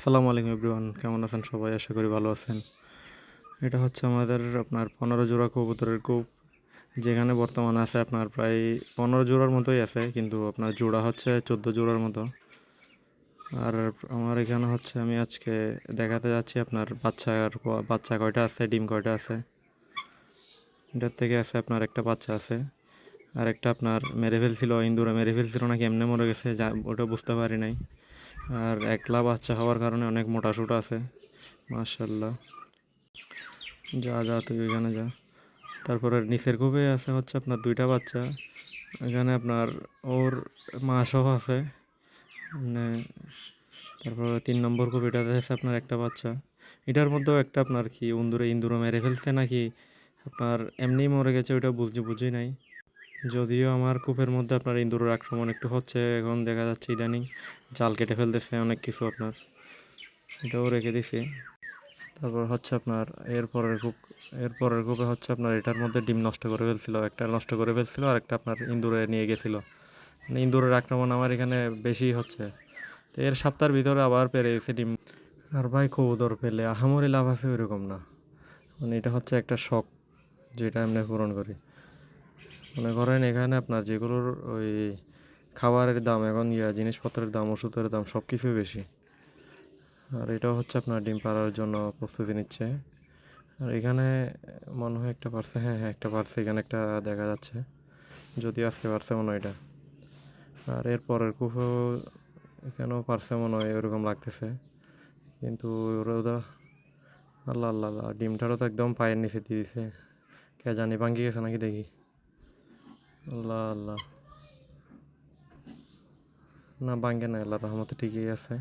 আসসালামু আলাইকুম এভরিওয়ান, কেমন আছেন সবাই? আশা করি ভালো আছেন। এটা হচ্ছে আমাদের আপনার পনেরো জোড়া কবুতরের কূপ, যেখানে বর্তমানে আছে আপনার প্রায় পনেরো জোড়ার মতোই আছে, কিন্তু আপনার জোড়া হচ্ছে চোদ্দ জোড়ার মতো। আর আমার এখানে হচ্ছে আমি আজকে দেখাতে যাচ্ছি আপনার বাচ্চা আর ক- বাচ্চা কয়টা আছে, ডিম কয়টা আছে। এটার থেকে আছে আপনার একটা বাচ্চা আছে আর একটা আপনার মেরে ফেলছিল, ইন্দুরে মেরে ফেলছিল, নাকি এমনি মরে গেছে, যা, ওটা বুঝতে পারি নাই। আর একলা বাচ্চা হওয়ার কারণে অনেক মোটা সোটা আছে মার্শাল্লাহ যা যা, তুই ওইখানে যা। তারপরে নিচের কূপে আছে হচ্ছে আপনার দুইটা বাচ্চা। এখানে আপনার ওর মাসও আছে। মানে তারপরে তিন নম্বর কপিটাতে আছে আপনার একটা বাচ্চা। এটার মধ্যেও একটা আপনার কি ইন্দুরে ইন্দুরে মেরে ফেলছে নাকি? আপনার এমনিই মরে গেছে, ওইটা বুঝি বুঝি নাই। যদিও আমার কূপের মধ্যে আপনার ইন্দুরের আক্রমণ একটু হচ্ছে, এখন দেখা যাচ্ছে ইদানিং জাল কেটে ফেলতেছে অনেক কিছু আপনার। এটাও রেখে দিছি। তারপর হচ্ছে আপনার এরপরের কূপ এরপরের কূপে হচ্ছে আপনার এটার মধ্যে ডিম নষ্ট করে ফেলছিল, একটা নষ্ট করে ফেলছিল আর একটা আপনার ইন্দুরে নিয়ে গেছিল। মানে ইন্দুরের আক্রমণ আমার এখানে বেশি হচ্ছে। তো এর সপ্তাহের ভিতরে আবার পেরে গেছে ডিম। আর ভাই কবুতর পেলে আহামরি লাভ আছে ওইরকম না। মানে এটা হচ্ছে একটা শখ, যেটা এমনি পূরণ করি। মনে করেন এখানে আপনার যেগুলোর ওই খাবারের দাম, এখন ইয়া জিনিসপত্রের দাম, ওষুধের দাম সব কিছুই বেশি। আর এটাও হচ্ছে আপনার ডিম পাড়ার জন্য প্রস্তুতি নিচ্ছে। আর এখানে মনে হয় একটা পারছে হ্যাঁ হ্যাঁ একটা পারছে এখানে একটা দেখা যাচ্ছে। যদি আজকে পারছে মনে হয় এটা। আর এর পরের কুফো, এখানেও পারছে মনে হয় এরকম লাগতেছে। কিন্তু ওরা ওরা, আল্লাহ আল্লাহ আল্লাহ, ডিমটারও তো একদম পায়ের নিচে দিয়ে দিছে। কে জানি ভাঙ্গি গেছে নাকি দেখি। আল্লাহ না, ভাঙ্গে না আল্লাহ রহমতে ঠিকই আছে।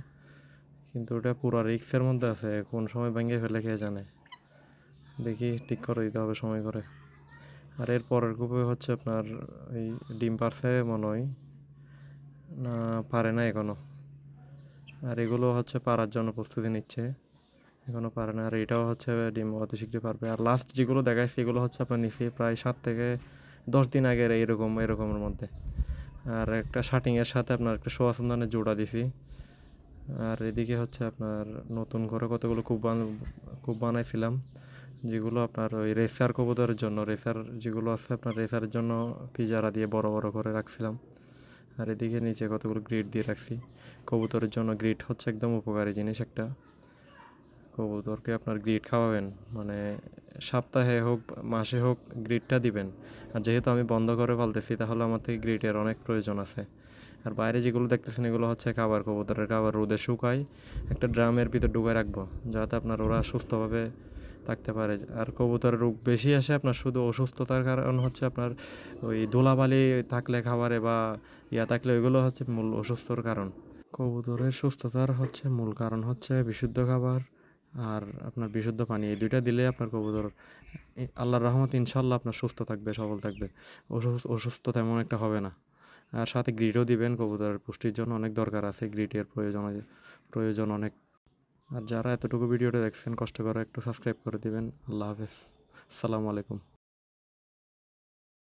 কিন্তু ওটা পুরো রিক্সের মধ্যে আছে, কোন সময় ভেঙে ফেলে কে জানে। দেখি ঠিক করে দিতে হবে সময় করে। আর এর পরের গ্রুপে হচ্ছে আপনার এই ডিম পারছে মনে হয় না, পারে না এখনও আর এগুলো হচ্ছে পারার জন্য প্রস্তুতি নিচ্ছে। এখনও পারে না। আর এটাও হচ্ছে ডিম অতি শীঘ্রই পারবে। আর লাস্ট যেগুলো দেখাইছে, এগুলো হচ্ছে আপনার নিচে প্রায় সাত থেকে দশ দিন আগের এইরকম এরকমের মধ্যে। আর একটা শার্টিংয়ের সাথে আপনার একটা সোয়াসন্দানের জোড়া দিছি। আর এদিকে হচ্ছে আপনার নতুন করে কতগুলো কূপ বান বানাইছিলাম, যেগুলো আপনার ওই রেসার কবুতরের জন্য, রেসার যেগুলো আছে আপনার রেসারের জন্য পিজারা দিয়ে বড় বড় করে রাখছিলাম। আর এদিকে নিচে কতগুলো গ্রিড দিয়ে রাখছি। কবুতরের জন্য গ্রিড হচ্ছে একদম উপকারী জিনিস একটা। কবুতরকে আপনার গ্রিড খাওয়াবেন মানে সপ্তাহে হোক, মাসে হোক গ্রিডটা দিবেন। আর যেহেতু আমি বন্ধ করে ফেলতেছি, তাহলে আমার থেকে গ্রিডের অনেক প্রয়োজন আছে। আর বাইরে যেগুলো দেখতেছেন, এগুলো হচ্ছে খাবার কবুতরের খাবার রোদে শুকাই একটা ড্রামের ভিতর ঢুকায় রাখব, যাতে আপনার ওরা সুস্থভাবে থাকতে পারে। আর কবুতরের রোগ বেশি আসে আপনার শুধু অসুস্থতার কারণ হচ্ছে আপনার ওই ধুলাবালি থাকলে খাবারে বা ইয়া থাকলে ওইগুলো হচ্ছে মূল অসুস্থর কারণ। কবুতরের সুস্থতার হচ্ছে মূল কারণ হচ্ছে বিশুদ্ধ খাবার আর আপনার বিশুদ্ধ পানি, এই দুইটা দিলে আপনার কবুতর আল্লাহর রহমত ইনশাল্লাহ আপনার সুস্থ থাকবে, সবল থাকবে। অসুস্থ তেমন একটা হবে না। আর সাথে গ্রিডও দিবেন, কবুতরের পুষ্টির জন্য অনেক দরকার আছে, গ্রিডের প্রয়োজন প্রয়োজন অনেক। আর যারা এতটুকু ভিডিওটা দেখছেন, কষ্ট করে একটু সাবস্ক্রাইব করে দিবেন। আল্লাহ হাফেজ। আসসালামু আলাইকুম।